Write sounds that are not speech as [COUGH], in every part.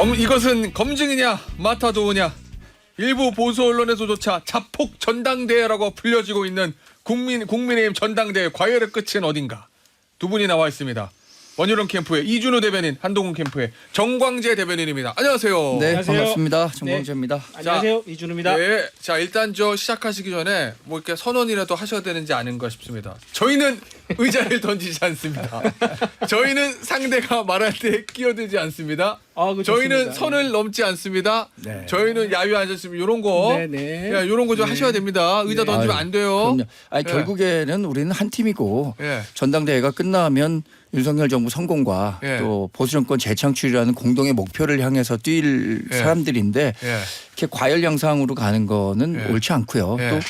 검, 이것은 검증이냐 마타도우냐 일부 보수 언론에서조차 자폭 전당대회라고 불려지고 있는 국민 국민의힘 전당대회 과열의 끝은 어딘가 두 분이 나와 있습니다. 원유령 캠프의 이준우 대변인, 한동훈 캠프의 정광재 대변인입니다. 안녕하세요. 네, 안녕하세요. 반갑습니다. 정광재입니다. 안녕하세요 이준우입니다. 네, 자 일단 저 시작하시기 전에 뭐 이렇게 선언이라도 하셔야 되는지 아닌가 싶습니다. 저희는 의자를 [LAUGHS] 던지지 않습니다. 저희는 상대가 말할 때 끼어들지 않습니다. 아, 그거 저희는 좋습니다. 선을 넘지 않습니다. 네. 저희는 야유 앉았으면 이런 거, 네, 네. 야 이런 거좀 네. 하셔야 됩니다. 의자 네. 던지면 안 돼요. 그럼요. 아니 예. 결국에는 우리는 한 팀이고 예. 전당대회가 끝나면 윤석열 정부 성공과 예. 또 보수 정권 재창출이라는 공동의 목표를 향해서 뛸 예. 사람들인데 예. 이렇게 과열 양상으로 가는 거는 예. 옳지 않고요. 예. 또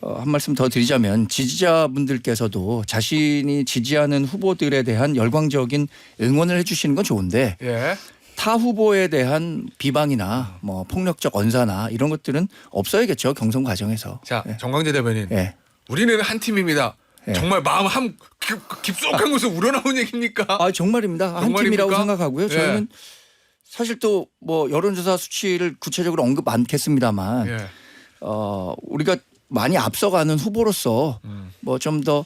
어, 한 말씀 더 드리자면 지지자분들께서도 자신이 지지하는 후보들에 대한 열광적인 응원을 해주시는 건 좋은데 예. 타 후보에 대한 비방이나 뭐 폭력적 언사나 이런 것들은 없어야겠죠 경선 과정에서. 자 예. 정광재 대변인, 예. 우리는 한 팀입니다. 예. 정말 마음 한 깊- 깊숙한 곳에 우러나온 얘기입니까? 아 정말입니다. 한 정말입니까? 팀이라고 생각하고요. 예. 저희는 사실 또 뭐 여론조사 수치를 구체적으로 언급 않겠습니다만 예. 어 우리가 많이 앞서가는 후보로서 음. 뭐 좀 더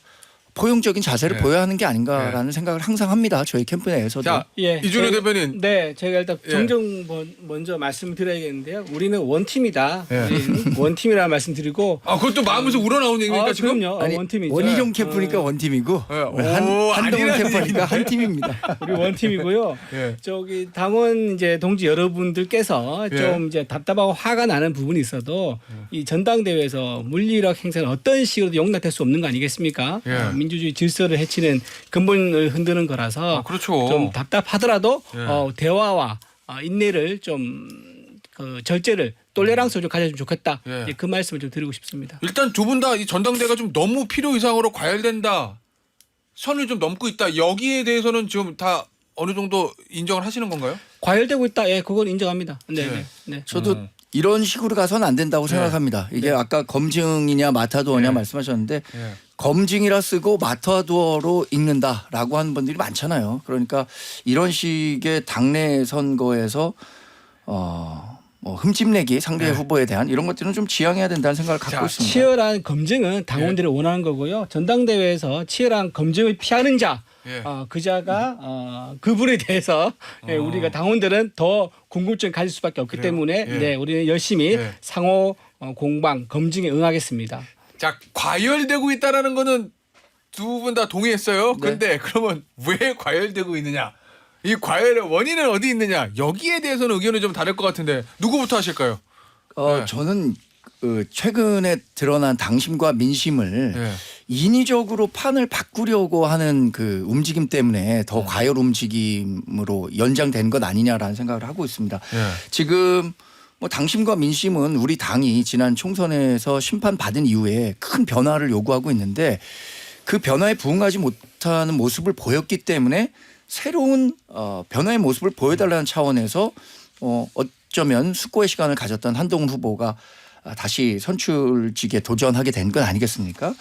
포용적인 자세를 예. 보여야 하는 게 아닌가라는 생각을 항상 합니다. 저희 캠프 내에서도. 자 예, 이준우 저희- 대변인, 네, 제가 일단 예. 정정 먼- 먼저 말씀드려야겠는데요. 우리는 원팀이다. 예. 우리는 [LAUGHS] 원팀이라 말씀드리고 아 그것도 마음에서 우러나온 얘기니까 아, 지금. 그럼요. 아니, 원팀이죠. 원희룡 캠프니까 어, 원팀이고 예. 한, 오, 한동훈 아니라는 캠프니까 한 팀입니다. [LAUGHS] 우리 원팀이고요. [LAUGHS] 예. 저기 당원 이제 동지 여러분들께서 예. 좀 이제 답답하고 화가 나는 부분이 있어도 이 전당대회에서 물리력 행사는 어떤 식으로도 용납될 수 없는 거 아니겠습니까? 예. 어, 민주주의 질서를 해치는 근본을 흔드는 거라서 아, 그렇죠. 좀 답답하더라도 예. 어, 대화와 어, 인내를 좀 그 절제를 똘레랑스를 좀 가져주면 좋겠다. 예. 예, 그 말씀을 좀 드리고 싶습니다. 일단 두 분 다 이 전당대가 좀 너무 필요 이상으로 과열된다. 선을 좀 넘고 있다. 여기에 대해서는 지금 다 어느 정도 인정을 하시는 건가요? 과열되고 있다. 예, 그건 인정합니다. 네, 예. 네. 네. 저도 음. 이런 식으로 가서는 안 된다고 네. 생각합니다. 이게 아까 검증이냐 마타도어냐 네. 말씀하셨는데 예. 검증이라 쓰고 마타도어로 읽는다라고 하는 분들이 많잖아요. 그러니까 이런 식의 당내 선거에서 어, 뭐 흠집내기 상대 네. 후보에 대한 이런 것들은 좀 지양해야 된다는 생각을 갖고 자, 있습니다. 치열한 검증은 당원들이 예. 원하는 거고요. 전당대회에서 치열한 검증을 피하는 자, 예. 어, 그 자가 어, 그분에 대해서 예, 어. 우리가 당원들은 더 궁금증 가질 수밖에 없기 그래요? 때문에 예. 네, 우리는 열심히 예. 상호 어, 공방 검증에 응하겠습니다. 자 과열되고 있다라는 거는 두 분 다 동의했어요. 네. 근데 그러면 왜 과열되고 있느냐? 이 과열의 원인은 어디 있느냐? 여기에 대해서는 의견이 좀 다를 것 같은데 누구부터 하실까요? 어, 네. 저는 그 최근에 드러난 당심과 민심을 예. 인위적으로 판을 바꾸려고 하는 그 움직임 때문에 더 과열 움직임으로 연장된 것 아니냐라는 생각을 하고 있습니다. 예. 지금 뭐 당심과 민심은 우리 당이 지난 총선에서 심판 받은 이후에 큰 변화를 요구하고 있는데 그 변화에 부응하지 못하는 모습을 보였기 때문에 새로운 어, 변화의 모습을 보여달라는 차원에서 어, 어쩌면 숙고의 시간을 가졌던 한동훈 후보가 아, 다시 선출직에 도전하게 된 건 아니겠습니까?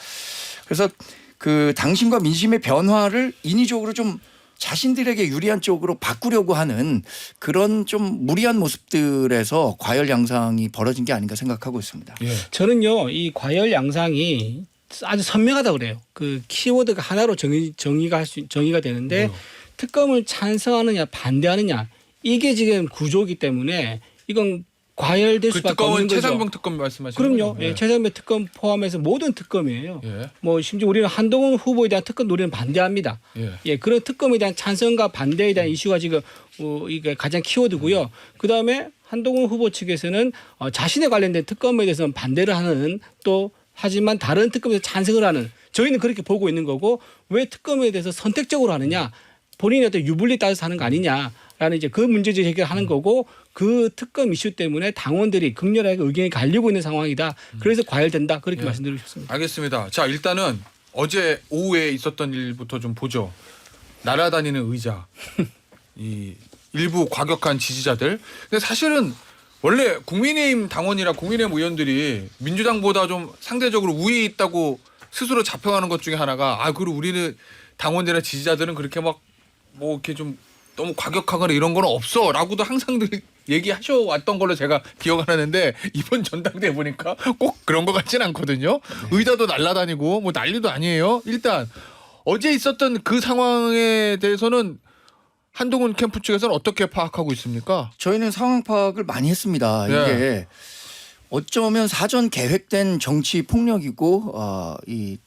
그래서 그 당심과 민심의 변화를 인위적으로 좀 자신들에게 유리한 쪽으로 바꾸려고 하는 그런 좀 무리한 모습들에서 과열 양상이 벌어진 게 아닌가 생각하고 있습니다. 예. 저는요 이 과열 양상이 아주 선명하다 그래요. 그 키워드가 하나로 정의 정의가 할 수 정의가 되는데 뭐요? 특검을 찬성하느냐 반대하느냐 이게 지금 구조이기 때문에 이건 과열될 그 수밖에 없는 거죠. 최상병 특검 말씀하시는 그럼요. 거죠? 예, 최상병 특검 포함해서 모든 특검이에요. 예. 뭐 심지어 우리는 한동훈 후보에 대한 특검 우리는 반대합니다. 예. 예, 그런 특검에 대한 찬성과 반대에 대한 이슈가 지금 어, 이게 가장 키워드고요. 그 다음에 한동훈 후보 측에서는 어, 자신에 관련된 특검에 대해서는 반대를 하는 또 하지만 다른 특검에 대해서 찬성을 하는 저희는 그렇게 보고 있는 거고 왜 특검에 대해서 선택적으로 하느냐 본인의 어떤 유불리 따라서 하는 거 아니냐라는 이제 그 문제 제기 해결하는 거고 그 특검 이슈 때문에 당원들이 극렬하게 의견이 갈리고 있는 상황이다. 그래서 과열된다. 그렇게 예. 말씀드리고 싶습니다. 알겠습니다. 자 일단은 어제 오후에 있었던 일부터 좀 보죠. 날아다니는 의자, [LAUGHS] 이 일부 과격한 지지자들. 근데 사실은 원래 국민의힘 당원이라 국민의힘 의원들이 민주당보다 좀 상대적으로 우위에 있다고 스스로 자평하는 것 중에 하나가 아 그리고 우리는 당원들이나 지지자들은 그렇게 막 뭐 이렇게 좀 너무 과격하거나 이런 거는 없어라고도 항상 늘 얘기하셔 왔던 걸로 제가 기억하는데 이번 전당대회 보니까 꼭 그런 것 같진 않거든요. 의자도 날아다니고 뭐 난리도 아니에요. 일단 어제 있었던 그 상황에 대해서는 한동훈 캠프 측에서는 어떻게 파악하고 있습니까? 저희는 상황 파악을 많이 했습니다. 예. 이게 어쩌면 사전 계획된 정치 폭력이고 어, 이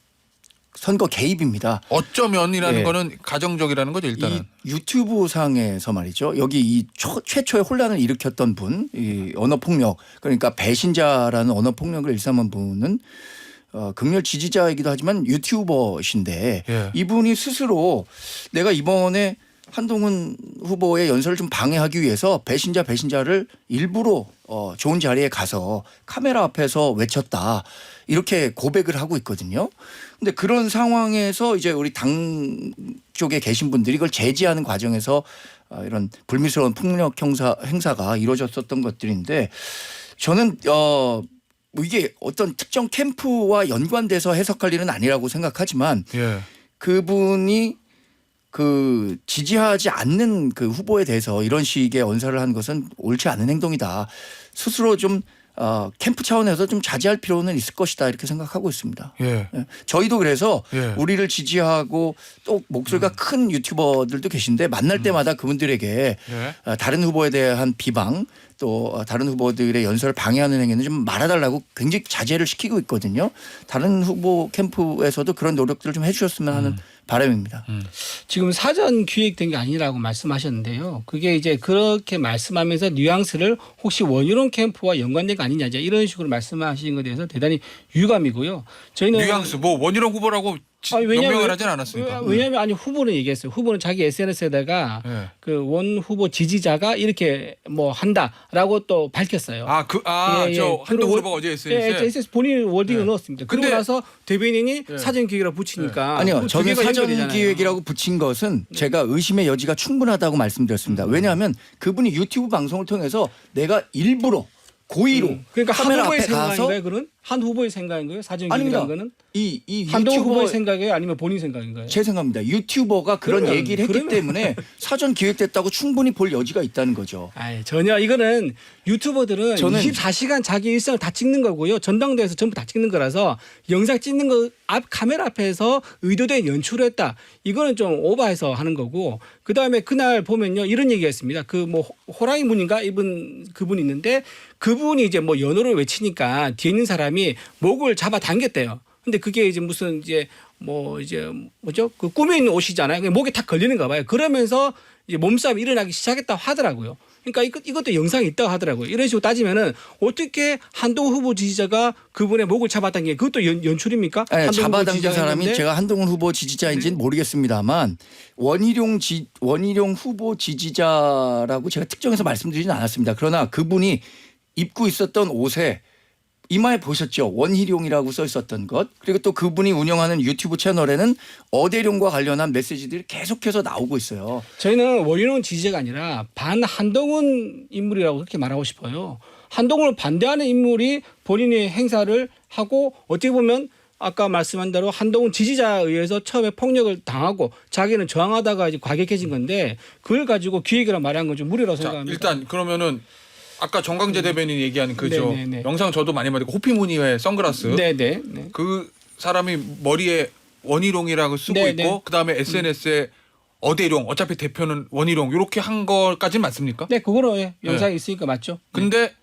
선거 개입입니다. 어쩌면이라는 예. 거는 가정적이라는 거죠 일단은. 이 유튜브 상에서 말이죠. 여기 이 초- 최초의 혼란을 일으켰던 분, 이 언어 폭력, 그러니까 배신자라는 언어 폭력을 일삼은 분은 어, 극렬 지지자이기도 하지만 유튜버신데 예. 이분이 스스로 내가 이번에 한동훈 후보의 연설을 좀 방해하기 위해서 배신자 배신자를 일부러 어, 좋은 자리에 가서 카메라 앞에서 외쳤다 이렇게 고백을 하고 있거든요. 근데 그런 상황에서 이제 우리 당 쪽에 계신 분들이 이걸 제지하는 과정에서 어, 이런 불미스러운 폭력 형사 행사가 이루어졌었던 것들인데 저는 어. 뭐 이게 어떤 특정 캠프와 연관돼서 해석할 일은 아니라고 생각하지만 예. 그분이 그 지지하지 않는 그 후보에 대해서 이런 식의 언사를 한 것은 옳지 않은 행동이다. 스스로 좀 어, 캠프 차원에서 좀 자제할 필요는 있을 것이다 이렇게 생각하고 있습니다. 예. 예. 저희도 그래서 예. 우리를 지지하고 또 목소리가 큰 유튜버들도 계신데 만날 때마다 그분들에게 예. 어, 다른 후보에 대한 비방 또 어, 다른 후보들의 연설을 방해하는 행위는 좀 말아달라고 굉장히 자제를 시키고 있거든요. 다른 후보 캠프에서도 그런 노력들을 좀 해주셨으면 하는 바람입니다. 지금 사전 기획된 게 아니라고 말씀하셨는데요. 그게 이제 그렇게 말씀하면서 뉘앙스를 혹시 원유론 캠프와 연관된 거 아니냐 이제 이런 식으로 말씀하신 것에 대해서 대단히 유감이고요. 저희는 뉘앙스 뭐 원희룡 후보라고 지- 아니, 왜냐면- 명명을 하진 않았으니까. 왜냐하면 아니 후보는 얘기했어요. 후보는 자기 SNS에다가 예. 그원 후보 지지자가 이렇게 뭐 한다라고 또 밝혔어요. 아, 그, 아, 예, 예. 저 그리고 후보가 어제 SNS에. 예, SNS 본인 워딩을 예. 넣었습니다. 그러고 근데- 나서 대변인이 예. 사전 기획이라고 붙이니까 아니요, 그 저는 두 개가 사전 연결되잖아요. 네. 기획이라고 붙인 것은 제가 의심의 여지가 충분하다고 말씀드렸습니다. 왜냐하면 그분이 유튜브 방송을 통해서 내가 일부러 고의로 음. 그러니까 한 카메라 앞에 가서 생각인가요? 그런 한 후보의 생각인 거예요? 사전 아닙니다. 기획이라는 거는 이, 이 한동훈 후보의 생각이에요? 아니면 본인 생각인가요? 제 생각입니다. 유튜버가 그런 그러면- 얘기를 했기 그러면- 때문에 [LAUGHS] 사전 기획됐다고 충분히 볼 여지가 있다는 거죠. 아이, 전혀 이거는 유튜버들은 저는- 24시간 자기 일상을 다 찍는 거고요. 전당대에서 전부 다 찍는 거라서 영상 찍는 거 앞 카메라 앞에서 의도된 연출을 했다. 이거는 좀 오버해서 하는 거고 그다음에 그날 보면요. 이런 얘기가 있습니다. 그 뭐 호랑이 문인가 이분 그분이 있는데 그분이 이제 뭐 연호를 외치니까 뒤에 있는 사람이 목을 잡아 당겼대요. 근데 그게 이제 무슨 이제 뭐 이제 뭐죠? 그 꾸며 있는 옷이잖아요. 목에 탁 걸리는가 봐요. 그러면서 이제 몸싸움이 일어나기 시작했다고 하더라고요. 그러니까 이것, 이것도 영상이 있다고 하더라고요. 이런 식으로 따지면은 어떻게 한동훈 후보 지지자가 그분의 목을 잡아당긴 게 그것도 연, 연출입니까? 한동훈 후보 잡아당긴 사람이 제가 한동훈 후보 지지자인지는 모르겠습니다만 원희룡 지 원희룡 후보 지지자라고 제가 특정해서 말씀드리진 않았습니다. 그러나 그분이 입고 있었던 옷에 이마에 보셨죠? 원희룡이라고 써 있었던 것. 그리고 또 그분이 운영하는 유튜브 채널에는 어대룡과 관련한 메시지들이 계속해서 나오고 있어요. 저희는 원인원 지지자가 아니라 반 한동훈 인물이라고 그렇게 말하고 싶어요. 한동훈을 반대하는 인물이 본인의 행사를 하고 어떻게 보면 아까 말씀한 대로 한동훈 지지자에 의해서 처음에 폭력을 당하고 자기는 저항하다가 이제 과격해진 건데 그걸 가지고 기획이라 말한 건 좀 무리라고 자, 생각합니다. 일단 그러면은 아까 정강재 대변인이 얘기한 그저 네, 네, 네. 영상 저도 많이 봤고 호피무늬의 선글라스 네네. 네. 그 사람이 머리에 원희룡이라고 쓰고 네, 있고 네. 그다음에 SNS에 어대룡 어차피 대표는 원희룡 이렇게 한 거까지는 맞습니까? 네, 그거로 예, 영상이 있으니까 맞죠. 근데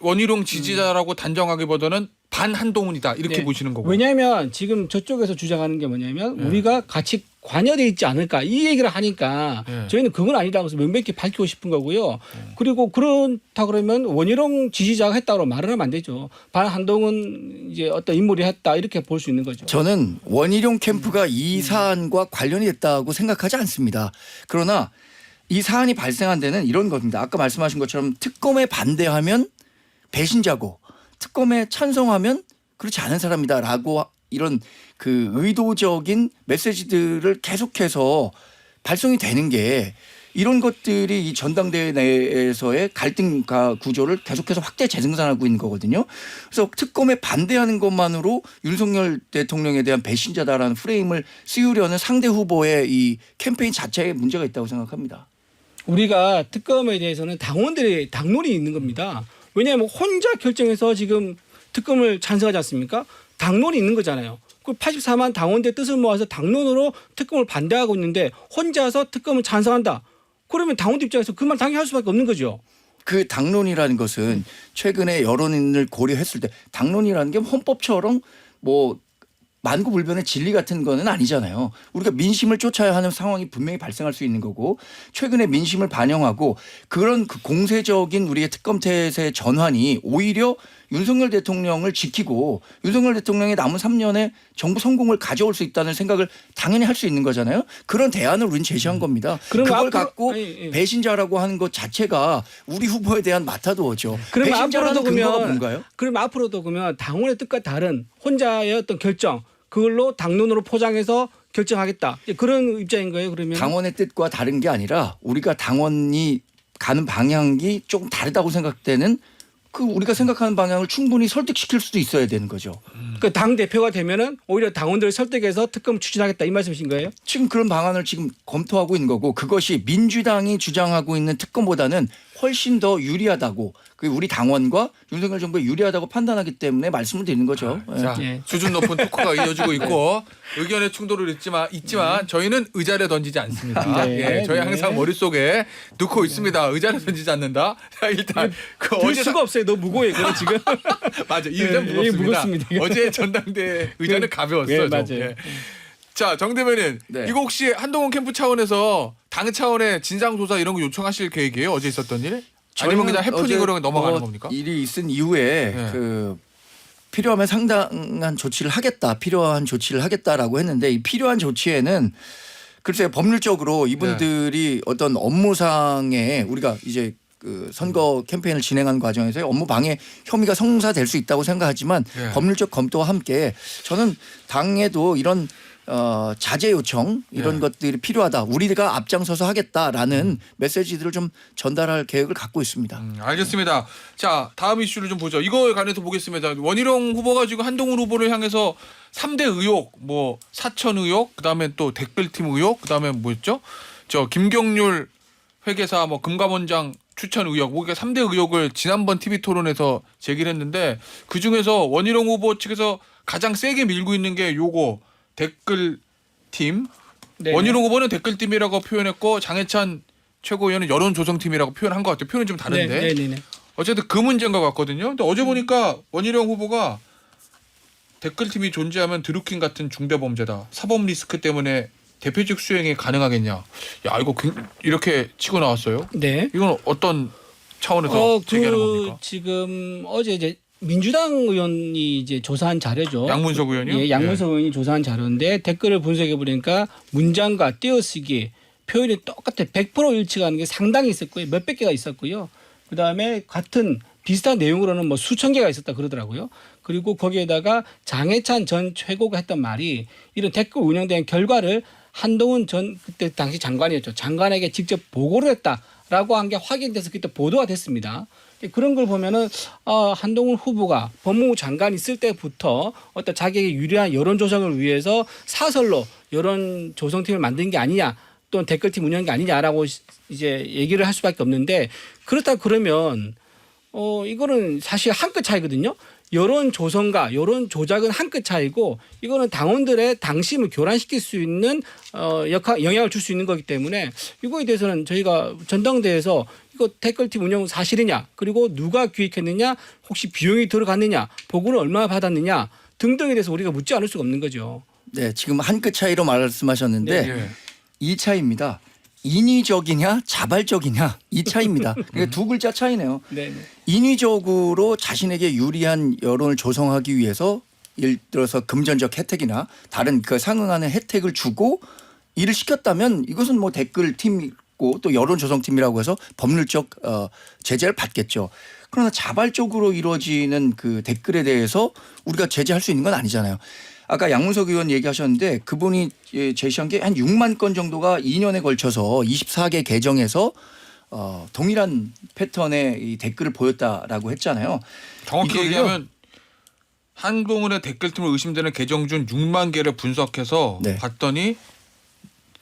원희룡 지지자라고 단정하기보다는 반 한동훈이다 이렇게 네. 보시는 거고. 왜냐하면 지금 저쪽에서 주장하는 게 뭐냐면 네. 우리가 같이 관여돼 있지 않을까 이 얘기를 하니까 네. 저희는 그건 아니라고 해서 명백히 밝히고 싶은 거고요. 그리고 그렇다 그러면 원희룡 지지자가 했다고 말을 하면 안 되죠. 반 한동훈 이제 어떤 인물이 했다 이렇게 볼 수 있는 거죠. 저는 원희룡 캠프가 이 사안과 관련이 됐다고 생각하지 않습니다. 그러나 이 사안이 발생한 데는 이런 겁니다. 아까 말씀하신 것처럼 특검에 반대하면 배신자고 특검에 찬성하면 그렇지 않은 사람이다라고 이런 그 의도적인 메시지들을 계속해서 발송이 되는 게 이런 것들이 이 전당대회 내에서의 갈등 가 구조를 계속해서 확대 재생산하고 있는 거거든요. 그래서 특검에 반대하는 것만으로 윤석열 대통령에 대한 배신자다라는 프레임을 씌우려는 상대 후보의 이 캠페인 자체에 문제가 있다고 생각합니다. 우리가 특검에 대해서는 당원들의 당론이 있는 겁니다. 왜냐하면 혼자 결정해서 지금 특검을 찬성하지 않습니까? 당론이 있는 거잖아요. 그 84만 당원들 뜻을 모아서 당론으로 특검을 반대하고 있는데 혼자서 특검을 찬성한다. 그러면 당원들 입장에서 그 말 당연히 할 수밖에 없는 거죠. 그 당론이라는 것은 최근에 여론을 고려했을 때 당론이라는 게 헌법처럼 뭐 만구불변의 진리 같은 거는 아니잖아요. 우리가 민심을 쫓아야 하는 상황이 분명히 발생할 수 있는 거고 최근에 민심을 반영하고 그런 그 공세적인 우리의 특검 태세 전환이 오히려 윤석열 대통령을 지키고 윤석열 대통령의 남은 3년의 정부 성공을 가져올 수 있다는 생각을 당연히 할 수 있는 거잖아요. 그런 대안을 우리는 제시한 겁니다. 그럼 그걸 앞으로- 갖고 아니, 예. 배신자라고 하는 것 자체가 우리 후보에 대한 마타도어죠. 배신자라는 앞으로도 그러면 뭔가요? 그럼 앞으로도 그러면 당원의 뜻과 다른 혼자의 어떤 결정 그걸로 당론으로 포장해서 결정하겠다 이제 그런 입장인 거예요. 그러면 당원의 뜻과 다른 게 아니라 우리가 당원이 가는 방향이 조금 다르다고 생각되는 그 우리가 생각하는 방향을 충분히 설득시킬 수도 있어야 되는 거죠. 그 당 대표가 되면은 오히려 당원들을 설득해서 특검 추진하겠다 이 말씀이신 거예요? 지금 그런 방안을 지금 검토하고 있는 거고 그것이 민주당이 주장하고 있는 특검보다는 훨씬 더 유리하다고 그 우리 당원과 윤석열 정부에 유리하다고 판단하기 때문에 말씀을 드리는 거죠. 예. 자, 예. 수준 높은 토크가 [LAUGHS] 이어지고 있고 의견의 충돌을 있지만 있지만 저희는 의자를 던지지 않습니다. 네. 예, 저희 네. 항상 머릿속에 넣고 있습니다. 의자를 던지지 않는다. [LAUGHS] 자, 일단 그 들 어제 수가 없어요. 너무 무거워요. 그래 지금. [LAUGHS] 맞아. 이 의자 예, 무겁습니다. 무겁습니다. 어제 전당대 의자는 예, 가벼웠어요. 예, 좀. 맞아요. 예. 자, 정 대변인. 네. 이거 혹시 한동훈 캠프 차원에서 당 차원의 진상 조사 이런 거 요청하실 계획이에요? 어제 있었던 일? 아니면 그냥 해프닝으로 넘어가는 뭐 겁니까? 일이 있은 이후에 네. 그 필요하면 상당한 조치를 하겠다, 필요한 조치를 하겠다라고 했는데 이 필요한 조치에는 글쎄요 법률적으로 이분들이 네. 어떤 업무상에 우리가 이제 그 선거 캠페인을 진행하는 과정에서 업무 방해 혐의가 성사될 수 있다고 생각하지만 네. 법률적 검토와 함께 저는 당에도 이런 어, 자제 요청 이런 네. 것들이 필요하다. 우리가 앞장서서 하겠다라는 메시지들을 좀 전달할 계획을 갖고 있습니다. 음, 알겠습니다. 자, 다음 이슈를 좀 보죠. 이거에 관해서 보겠습니다. 원희룡 후보가 지금 한동훈 후보를 향해서 3대 의혹, 뭐 사천 의혹, 그다음에 또 댓글팀 의혹, 그다음에 뭐였죠? 저 김경률 회계사 뭐 금감원장 추천 의혹, 뭐 이게 3대 의혹을 지난번 TV 토론에서 제기를 했는데 그 중에서 원희룡 후보 측에서 가장 세게 밀고 있는 게 요거 댓글팀. 네. 원희룡 후보는 댓글 팀이라고 표현했고 장해찬 최고위원은 여론 조성 팀이라고 표현한 것 같아요. 표현이 좀 다른데. 네, 네, 네. 어쨌든 그 문제인 것 같거든요. 근데 어제 보니까 원희룡 후보가 댓글 팀이 존재하면 드루킹 같은 중대 범죄다. 사법 리스크 때문에 대표직 수행이 가능하겠냐. 야 이거 굉- 이렇게 치고 나왔어요. 네. 이건 어떤 차원에서 어, 제기하는 그 겁니까? 지금 어제 이제 민주당 의원이 이제 조사한 자료죠. 양문석 의원이요? 예, 양문석 의원이 조사한 자료인데 댓글을 분석해 보니까 문장과 띄어쓰기 표현이 똑같아 100% 일치하는 게 상당히 있었고요. 몇백 개가 있었고요. 그다음에 같은 비슷한 내용으로는 뭐 수천 개가 있었다 그러더라고요. 그리고 거기에다가 장해찬 전 최고가 했던 말이 이런 댓글 운영된 결과를 한동훈 전 그때 당시 장관이었죠. 장관에게 직접 보고를 했다라고 한 게 확인돼서 그때 보도가 됐습니다. 그런 걸 보면은 어, 한동훈 후보가 법무부 장관 있을 때부터 어떤 자기에게 유리한 여론 조성을 위해서 사설로 여론 조성팀을 만든 게 아니냐 또는 댓글팀 운영한 게 아니냐라고 시- 이제 얘기를 할 수밖에 없는데 그렇다 그러면 어 이거는 사실 한 끗 차이거든요. 여론 조성과 여론 조작은 한 끗 차이고 이거는 당원들의 당심을 교란시킬 수 있는 어 역할 영향을 줄 수 있는 거기 때문에 이거에 대해서는 저희가 전당대에서 이거 댓글팀 운영 사실이냐 그리고 누가 기획했느냐 혹시 비용이 들어갔느냐 보고를 얼마나 받았느냐 등등에 대해서 우리가 묻지 않을 수가 없는 거죠. 네, 지금 한 끗 차이로 말씀하셨는데 예. 이 차이입니다. 인위적이냐 자발적이냐 이 차이입니다. [LAUGHS] 그러니까 두 글자 차이네요. 네. 네. 인위적으로 자신에게 유리한 여론을 조성하기 위해서 예를 들어서 금전적 혜택이나 다른 그 상응하는 혜택을 주고 일을 시켰다면 이것은 뭐 댓글 팀 이고 또 여론 조성팀이라고 해서 법률적 어, 제재를 받겠죠. 그러나 자발적으로 이루어지는 그 댓글에 대해서 우리가 제재할 수 있는 건 아니잖아요. 아까 양문석 의원 얘기하셨는데 그분이 예, 제시한 게 한 6만 건 정도가 2년에 걸쳐서 24개 계정에서 어, 동일한 패턴의 이 댓글을 보였다라고 했잖아요. 정확히? 얘기하면 한동훈의 댓글팀을 의심되는 계정 중 6만 개를 분석해서 네. 봤더니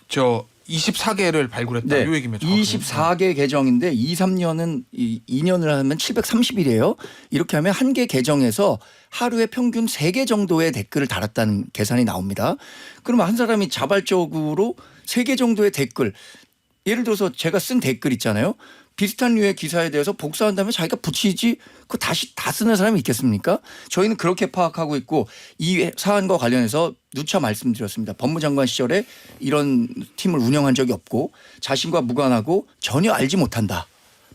저 24개를 발굴했다. 네. 요 얘기면 정확하게. 24개 계정인데 2, 3년은 2년을 하면 730일이에요. 이렇게 하면 한 개 계정에서 하루에 평균 3개 정도의 댓글을 달았다는 계산이 나옵니다. 그러면 한 사람이 자발적으로 3개 정도의 댓글 예를 들어서 제가 쓴 댓글 있잖아요. 비슷한 류의 기사에 대해서 복사한 다음에 자기가 붙이지 그 다시 다 쓰는 사람이 있겠습니까? 저희는 그렇게 파악하고 있고 이 사안과 관련해서 누차 말씀드렸습니다. 법무장관 시절에 이런 팀을 운영한 적이 없고 자신과 무관하고 전혀 알지 못한다.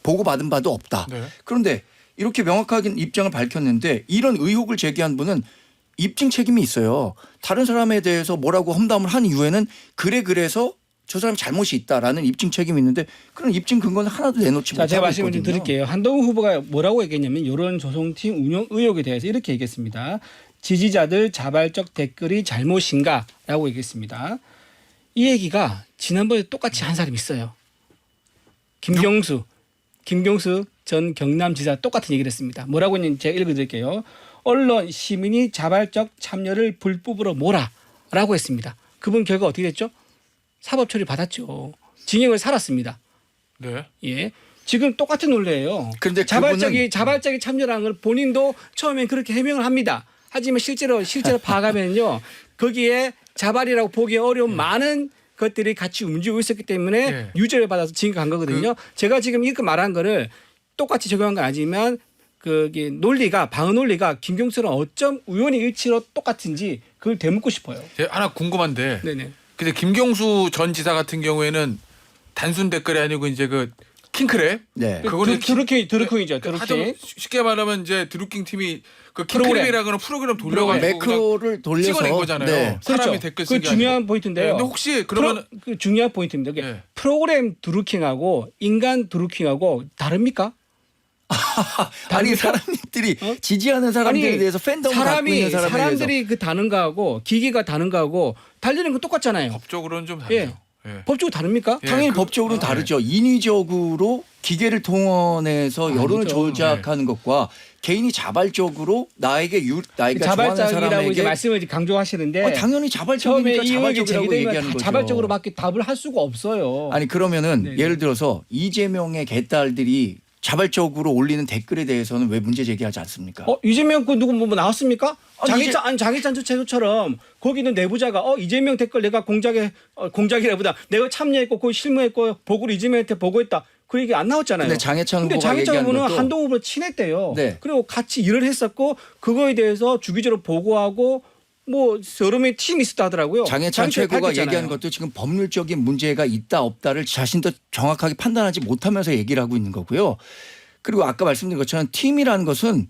보고받은 바도 없다. 네. 그런데 이렇게 명확하게 입장을 밝혔는데 이런 의혹을 제기한 분은 입증 책임이 있어요. 다른 사람에 대해서 뭐라고 험담을 한 이후에는 그래 그래서 저 사람 잘못이 있다라는 입증 책임이 있는데 그런 입증 근거는 하나도 내놓지 자, 제가 못하고 말씀을 좀 있거든요. 드릴게요. 한동훈 후보가 뭐라고 얘기했냐면 이런 조성팀 운영 의혹에 대해서 이렇게 얘기했습니다. 지지자들 자발적 댓글이 잘못인가라고 얘기했습니다. 이 얘기가 지난번에 똑같이 한 사람이 있어요. 김경수, 김경수 전 경남지사 똑같은 얘기를 했습니다. 뭐라고 했는지 제가 읽어드릴게요. 언론, 시민이 자발적 참여를 불법으로 몰아라고 했습니다. 그분 결과 어떻게 됐죠? 사법 처리 받았죠. 징역을 살았습니다. 네. 예. 지금 똑같은 논리예요. 그런데 그분은- 자발적인 참여라는 걸 본인도 처음엔 그렇게 해명을 합니다. 하지만 실제로 실제로 [LAUGHS] 파악하면요. 거기에 자발이라고 보기 어려운 많은 것들이 같이 움직이고 있었기 때문에 네. 유죄를 받아서 징역한 거거든요. 제가 지금 이렇게 말한 거를 똑같이 적용한 건 아니지만 그게 논리가 방어 논리가 김경수랑 어쩜 우연히 일치로 똑같은지 그걸 되묻고 싶어요. 제가 하나 궁금한데 네네. 근데 김경수 전 지사 같은 경우에는 단순 댓글이 아니고 이제 그 킹크랩 네. 그거는 드, 드루킹 드루킹이죠. 그 드루킹. 쉽게 말하면 이제 드루킹 팀이 그 프로그램. 킹크랩이라는 프로그램 프로그램. 돌려가지고 그냥 매크로를 돌려서 찍어낸 거잖아요. 네. 사람이 그렇죠. 댓글 그 쓴게 중요한 아니고. 포인트인데요. 네, 근데 혹시 그러면 프로, 그 중요한 포인트입니다. 이게 네. 프로그램 드루킹하고 인간 드루킹하고 다릅니까? [LAUGHS] 아니 다릅니까? 사람들이 어? 지지하는 사람들에 아니, 대해서 팬덤을 갖고 사람이 있는 사람에 대해서 사람들이 그 다른 거하고 기계가 다른 거하고 달리는 건 똑같잖아요. 법적으로는 좀 다르죠. 예. 법적으로 다릅니까? 예, 당연히 그- 법적으로는 아, 다르죠. 인위적으로 기계를 통원해서 여론을 아니죠. 조작하는 것과 개인이 자발적으로 나에게 유 나이가 좋아하는 자발적이라고 이제 사람에게 말씀을 이제 강조하시는데 어, 당연히 처음에 자발적이니까 이 의혹이 자발적이라고 제기되면 얘기하는 다 거죠. 자발적으로밖에 답을 할 수가 없어요. 아니 그러면은 네네. 예를 들어서 이재명의 개딸들이 자발적으로 올리는 댓글에 대해서는 왜 문제 제기하지 않습니까? 어 이재명 그 누구 뭐 나왔습니까? 아니, 장애찬 이제- 아니 장애찬 제도처럼 거기는 내부자가 어 이재명 댓글 내가 공작에 어, 공작이라보다 내가 참여했고 거기 실무했고 보고를 이재명한테 보고했다 그 얘기 안 나왔잖아요. 근데 장해찬 후보가 얘기한 후보는 것도 한동훈 후보를 친했대요. 네. 그리고 같이 일을 했었고 그거에 대해서 주기적으로 보고하고 뭐 여러 명의 팀이 있었다 하더라고요. 장해찬 최고가 밝혔잖아요. 얘기한 것도 지금 법률적인 문제가 있다 없다를 자신도 정확하게 판단하지 못하면서 얘기를 하고 있는 거고요. 그리고 아까 말씀드린 것처럼 팀이라는 것은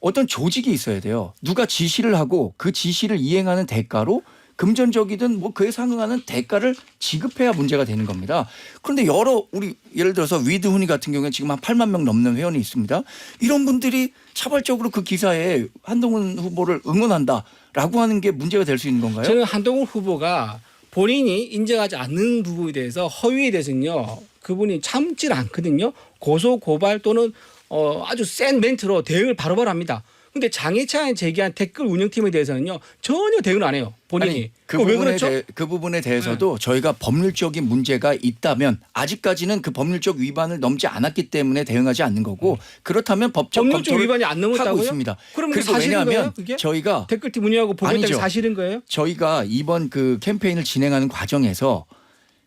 어떤 조직이 있어야 돼요. 누가 지시를 하고 그 지시를 이행하는 대가로 금전적이든 뭐 그에 상응하는 대가를 지급해야 문제가 되는 겁니다. 그런데 여러 우리 예를 들어서 위드훈이 같은 경우에 지금 한 8만 명 넘는 회원이 있습니다. 이런 분들이 차발적으로 그 기사에 한동훈 후보를 응원한다라고 하는 게 문제가 될 수 있는 건가요? 저는 한동훈 후보가 본인이 인정하지 않는 부분에 대해서 허위에 대해서는요 그분이 참질 않거든요 고소 고발 또는 어 아주 센 멘트로 대응을 바로바로 합니다. 근데 장애찬이 제기한 댓글 운영팀에 대해서는요 전혀 대응을 안 해요 본인이. 아니, 그 부분에 그렇죠? 대, 그 부분에 대해서도 저희가 법률적인 문제가 있다면 아직까지는 그 법률적 위반을 넘지 않았기 때문에 대응하지 않는 거고 그렇다면 법적 법률적 위반이 안 하고 넘었다고요? 있습니다. 그럼 그게 사실인 왜냐하면 거예요, 그게? 저희가 댓글팀 운영하고 아니죠. 사실인 거예요? 저희가 이번 그 캠페인을 진행하는 과정에서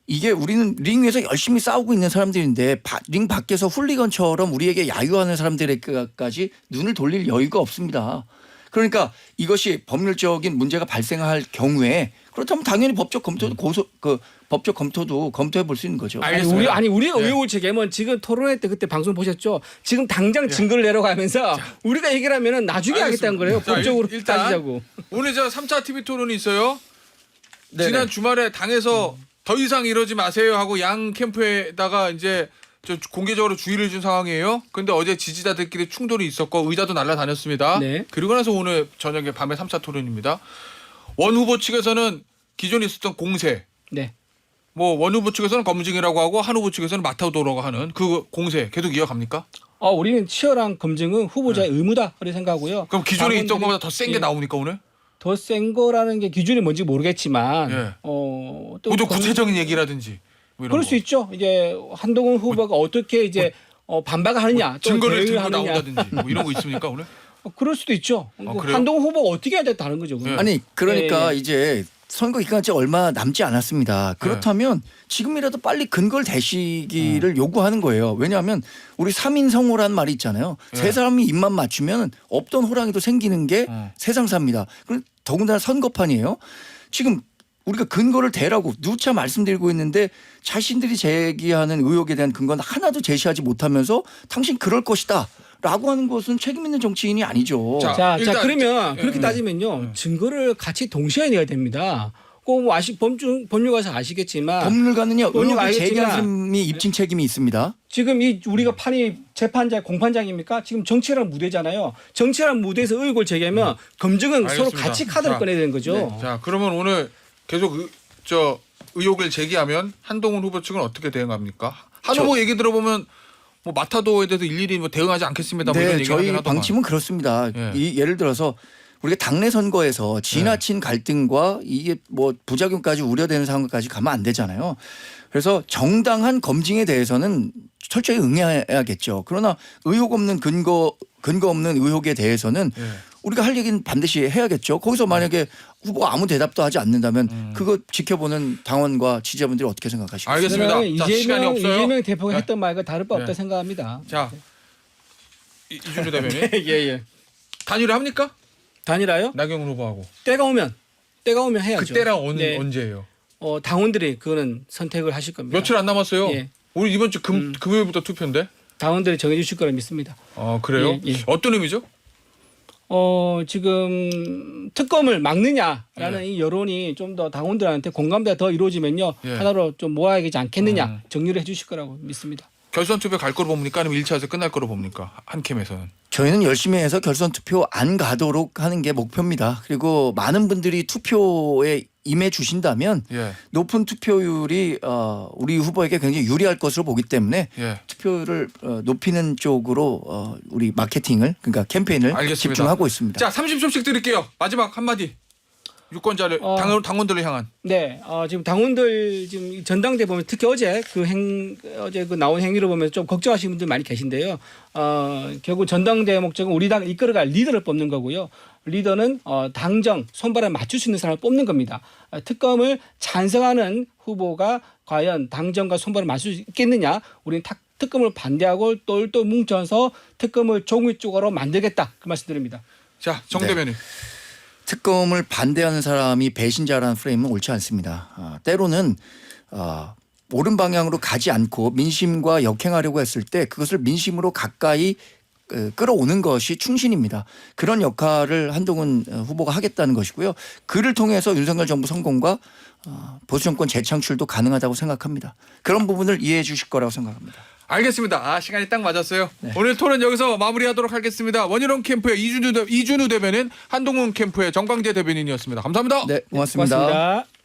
이게 우리는 링 위에서 열심히 싸우고 있는 사람들인데 바- 링 밖에서 훌리건처럼 우리에게 야유하는 사람들에게까지 눈을 돌릴 여유가 없습니다. 그러니까 이것이 법률적인 문제가 발생할 경우에 그렇다면 당연히 법적 검토도 고소 그 법적 검토도 검토해 볼 수 있는 거죠. 아니 알겠습니다. 우리 아니 우리 네. 의혹을 제기하면 지금 토론회 때 그때 방송 보셨죠? 지금 당장 증거를 내려가면서 우리가 얘기를 하면은 나중에 하겠다는 거예요. 자, 법적으로 일- 일단 따지자고. 오늘 저 3차 TV 토론이 있어요. 네네. 지난 주말에 당에서 더 이상 이러지 마세요 하고 양 캠프에다가 이제 저 공개적으로 주의를 준 상황이에요. 근데 어제 지지자들끼리 충돌이 있었고 의자도 날라다녔습니다. 네. 그리고 나서 오늘 저녁에 밤에 3차 토론입니다. 원 후보 측에서는 기존에 있었던 공세, 네. 뭐 원 후보 측에서는 검증이라고 하고 한 후보 측에서는 맡아도라고 하는 그 공세 계속 이어갑니까? 어, 우리는 치열한 검증은 후보자의 의무다 그렇게 생각하고요. 그럼 기존에 있던 당원들이- 것보다 더 센 게 예, 나옵니까 오늘? 더 센 거라는 게 기준이 뭔지 모르겠지만 예. 어, 또 뭐좀 검- 구체적인 얘기라든지 뭐 이런 그럴 거. 수 있죠. 이제 한동훈 후보가 어떻게 이제 어, 반박을 하느냐, 또 증거를 대응을 들고 하느냐. 나온다든지 뭐 이런 거 [LAUGHS] 있습니까 오늘? 어, 그럴 수도 있죠. 아, 그래요? 한동훈 후보가 어떻게 해야 다는 거죠. 그건. 예. 아니 그러니까 예, 예. 이제 선거 기간째 얼마 남지 않았습니다. 그렇다면 지금이라도 빨리 근거를 대시기를 요구하는 거예요. 왜냐하면 우리 삼인 성호라는 말이 있잖아요. 예. 세 사람이 입만 맞추면 없던 호랑이도 생기는 게 어. 세상사입니다. 그럼 더군다나 선거판이에요. 지금 우리가 근거를 대라고 누차 말씀드리고 있는데 자신들이 제기하는 의혹에 대한 근거는 하나도 제시하지 못하면서 당신 그럴 것이다. 라고 하는 것은 책임 있는 정치인이 아니죠. 자, 자, 일단- 자 그러면 예, 그렇게 예. 따지면요 증거를 같이 동시에 내야 됩니다. 꼭뭐 아시 법중 법률가서 아시겠지만 법률가는요 법률 의혹을 제기한 사람이 입증 책임이 있습니다. 지금 이 우리가 판이 재판자 공판장입니까? 지금 정치란 무대잖아요. 정치란 무대에서 의혹을 제기하면 검증은 서로 음. 알겠습니다. 같이 카드를 자, 꺼내야 되는 거죠. 네. 자 그러면 오늘 계속 의, 저 의혹을 제기하면 한동훈 후보 측은 어떻게 대응합니까? 한 저- 후보 얘기 들어보면 뭐 마타도에 대해서 일일이 뭐 대응하지 않겠습니다. 뭐 이런 네, 얘기 저희 하긴 하더만. 방침은 그렇습니다. 예. 이 예를 들어서 우리가 당내 선거에서 지나친 네. 갈등과 이게 뭐 부작용까지 우려되는 상황까지 가면 안 되잖아요. 그래서 정당한 검증에 대해서는 철저히 응해야겠죠. 그러나 의혹 없는 근거 근거 없는 의혹에 대해서는 예. 우리가 할 얘기는 반드시 해야겠죠. 거기서 만약에 후보가 아무 대답도 하지 않는다면 음. 그거 지켜보는 당원과 지지자분들이 어떻게 생각하시겠어요? 알겠습니다. 저는 자, 시간이 이재명 없어요. 이재명 대표가 네. 했던 말과 다를 바 없다 네. 생각합니다. 자 이- 이준우 대변인 [LAUGHS] 예 예. 단일화 합니까? 단일화요? 나경원 후보하고 때가 오면 때가 오면 해야죠. 그때랑 언, 네. 언제예요? 어, 당원들이 그거는 선택을 하실 겁니다. 며칠 안 남았어요. 예. 우리 이번 주 금, 음. 금요일부터 투표인데. 당원들이 정해 주실 거라 믿습니다. 아 그래요? 예, 예. 어떤 의미죠? 어, 지금 특검을 막느냐라는 예. 이 여론이 좀 더 당원들한테 공감대가 더 이루어지면요. 예. 하나로 좀 모아야 되지 않겠느냐 음. 정리를 해 주실 거라고 믿습니다. 결선 투표 갈 거로 봅니까? 아니면 1차에서 끝날 거로 봅니까? 한 캠에서는. 저희는 열심히 해서 결선 투표 안 가도록 하는 게 목표입니다. 그리고 많은 분들이 투표에 임해 주신다면 예. 높은 투표율이 어, 우리 후보에게 굉장히 유리할 것으로 보기 때문에 예. 투표율을 어, 높이는 쪽으로 어, 우리 마케팅을 그러니까 캠페인을 알겠습니다. 집중하고 있습니다. 자, 30초씩 드릴게요. 마지막 한마디. 유권자를 어. 당원, 당원들을 향한. 네, 어, 지금 당원들 지금 이 전당대 보면 특히 어제 그 행 어제 그 나온 행위를 보면 좀 걱정하시는 분들 많이 계신데요. 어, 결국 전당대 목적은 우리 당 이끌어갈 리더를 뽑는 거고요. 리더는 어, 당정 손발을 맞출 수 있는 사람을 뽑는 겁니다. 어, 특검을 찬성하는 후보가 과연 당정과 손발을 맞출 수 있겠느냐? 우리는 탁, 특검을 반대하고 똘똘 뭉쳐서 특검을 종이 쪽으로 만들겠다 그 말씀드립니다. 자, 정 네. 대변인. 특검을 반대하는 사람이 배신자라는 프레임은 옳지 않습니다. 아, 때로는 어, 옳은 방향으로 가지 않고 민심과 역행하려고 했을 때 그것을 민심으로 가까이 어, 끌어오는 것이 충신입니다. 그런 역할을 한동훈 어, 후보가 하겠다는 것이고요. 그를 통해서 윤석열 정부 성공과 어, 보수 정권 재창출도 가능하다고 생각합니다. 그런 부분을 이해해 주실 거라고 생각합니다. 알겠습니다. 아, 시간이 딱 맞았어요. 네. 오늘 토론 여기서 마무리하도록 하겠습니다. 원희룡 캠프의 이준우, 대, 이준우 대변인, 한동훈 캠프의 정광재 대변인이었습니다. 감사합니다. 네, 고맙습니다. 고맙습니다.